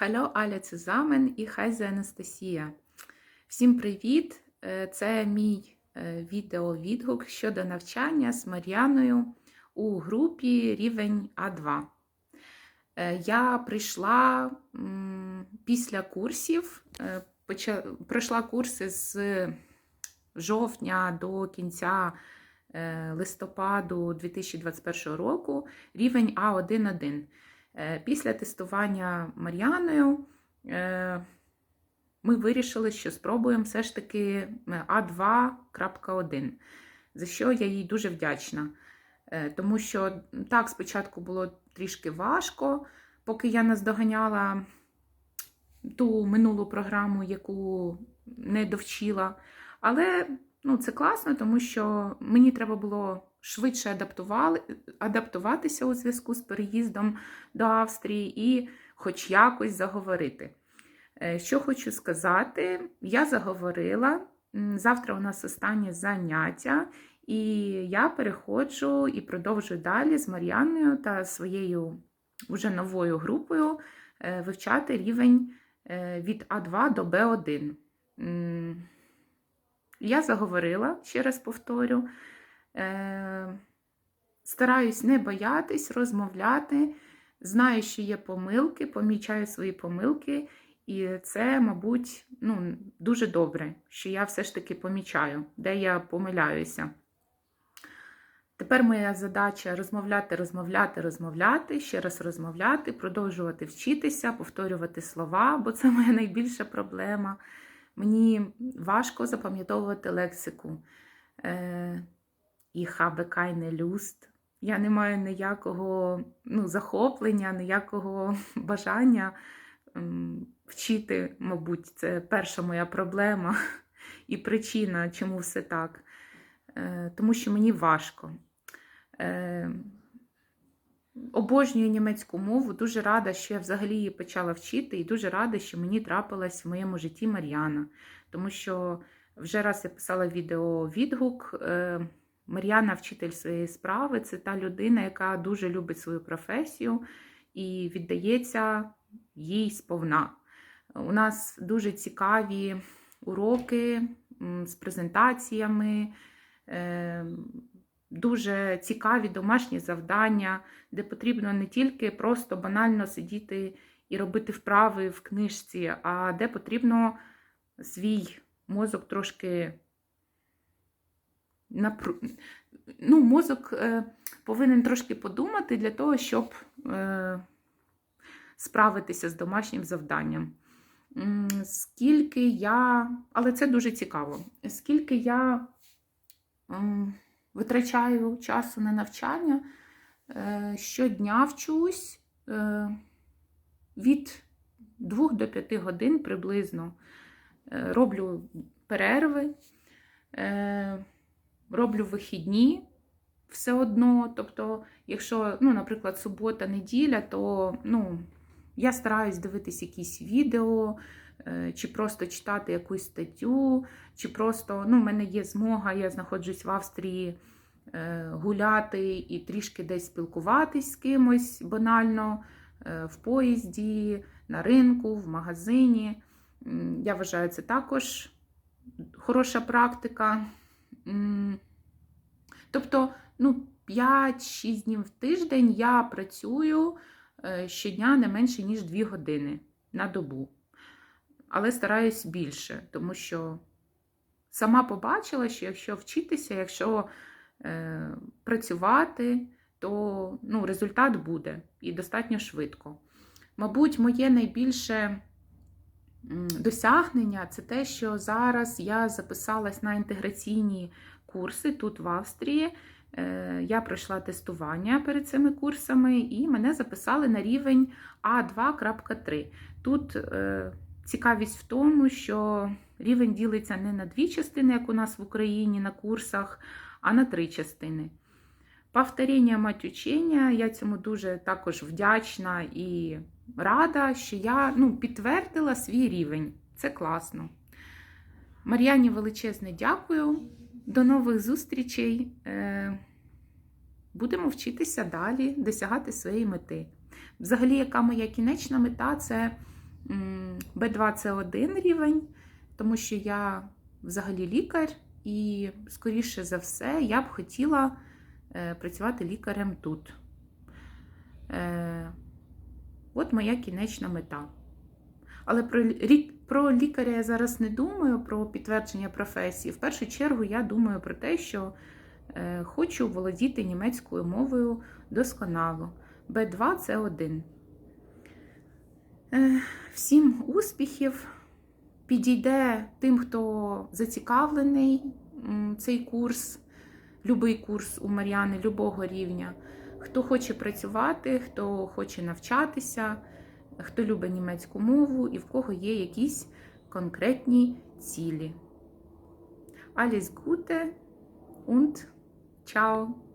Халло, Аля Цезамен і Хайзе Анастасія. Всім привіт! Е, Це мій е, відеовідгук щодо навчання з Мар'яною у групі рівень А2. Е, Я прийшла після курсів, пройшла курси з жовтня до кінця листопаду 2021 року рівень А1-1. Е, Після тестування Мар'яною е, ми вирішили, що спробуємо все ж таки е, А2.1, за що я їй дуже вдячна. Тому що так, спочатку було трішки важко, поки я наздоганяла ту минулу програму, яку не довчила. Але ну, це класно, тому що мені треба було швидше адаптували, адаптуватися у зв'язку з переїздом до Австрії і хоч якось заговорити. Е, Що хочу сказати, я заговорила. Завтра у нас останнє заняття, і я переходжу і продовжую далі з Мар'яною та своєю уже новою групою е, вивчати рівень е, від А2 до Б1. Я заговорила, ще раз повторю. Е, Стараюсь не боятись, розмовляти. Знаю, що є помилки, помічаю свої помилки, і це, мабуть, ну, дуже добре, що я все ж таки помічаю, де я помиляюся. Тепер моя задача розмовляти, розмовляти, розмовляти, ще раз розмовляти, продовжувати вчитися, повторювати слова, бо це моя найбільша проблема. Мені важко запам'ятовувати лексику. Е, і keine Lust. Я не маю ніякого ну, захоплення, ніякого бажання вчити, мабуть, це перша моя проблема і причина, чому все так. Е, Тому що мені важко. Е, Обожнюю німецьку мову, дуже рада, що я взагалі її почала вчити, і дуже рада, що мені трапилась в моєму житті Мар'яна. Тому що вже раз я писала відео відгук. Мар'яна, вчитель своєї справи, це та людина, яка дуже любить свою професію і віддається їй сповна. У нас дуже цікаві уроки з презентаціями, е, дуже цікаві домашні завдання, де потрібно не тільки просто банально сидіти і робити вправи в книжці, а де потрібно свій мозок трошки. Ну, мозок е, повинен трошки подумати для того, щоб е, справитися з домашнім завданням. Скільки я, але це дуже цікаво, скільки я м, витрачаю часу на навчання, е, щодня вчусь е, від 2 до 5 годин приблизно. Е, Роблю перерви. Роблю вихідні все одно. Тобто, якщо, ну, наприклад, субота, неділя, то ну, я стараюсь дивитись якісь відео, е, чи просто читати якусь статтю, чи просто ну, в мене є змога, я знаходжусь в Австрії е, гуляти і трішки десь спілкуватись з кимось банально е, в поїзді, на ринку, в магазині. Я вважаю, це також хороша практика. Тобто, ну, 5-6 днів в тиждень я працюю е, щодня не менше, ніж 2 години на добу. Але стараюсь більше, тому що сама побачила, що якщо вчитися, якщо е, працювати, то ну, результат буде і достатньо швидко. Мабуть, моє найбільше досягнення це те, що зараз я записалась на інтеграційні курси тут в Австрії. Е, Я пройшла тестування перед цими курсами, і мене записали на рівень А2.3. Тут е, цікавість в тому, що рівень ділиться не на дві частини, як у нас в Україні на курсах, а на три частини. Повторення мать учення, я цьому дуже також вдячна і рада, що я ну, підтвердила свій рівень. Це класно. Мар'яні величезне дякую. До нових зустрічей. Е, Будемо вчитися далі, досягати своєї мети. Взагалі, яка моя кінечна мета це М, Б2 це один рівень, тому що я взагалі лікар, і, скоріше за все, я б хотіла е, працювати лікарем тут. От моя кінечна мета. Але про, про лікаря я зараз не думаю, про підтвердження професії. В першу чергу я думаю про те, що е, хочу володіти німецькою мовою досконало. Б2 це один. Е, всім успіхів! Підійде тим, хто зацікавлений цей курс, любий курс у Мар'яни, любого рівня. Хто хоче працювати, хто хоче навчатися, хто любить німецьку мову і в кого є якісь конкретні цілі. Alles Gute und ciao!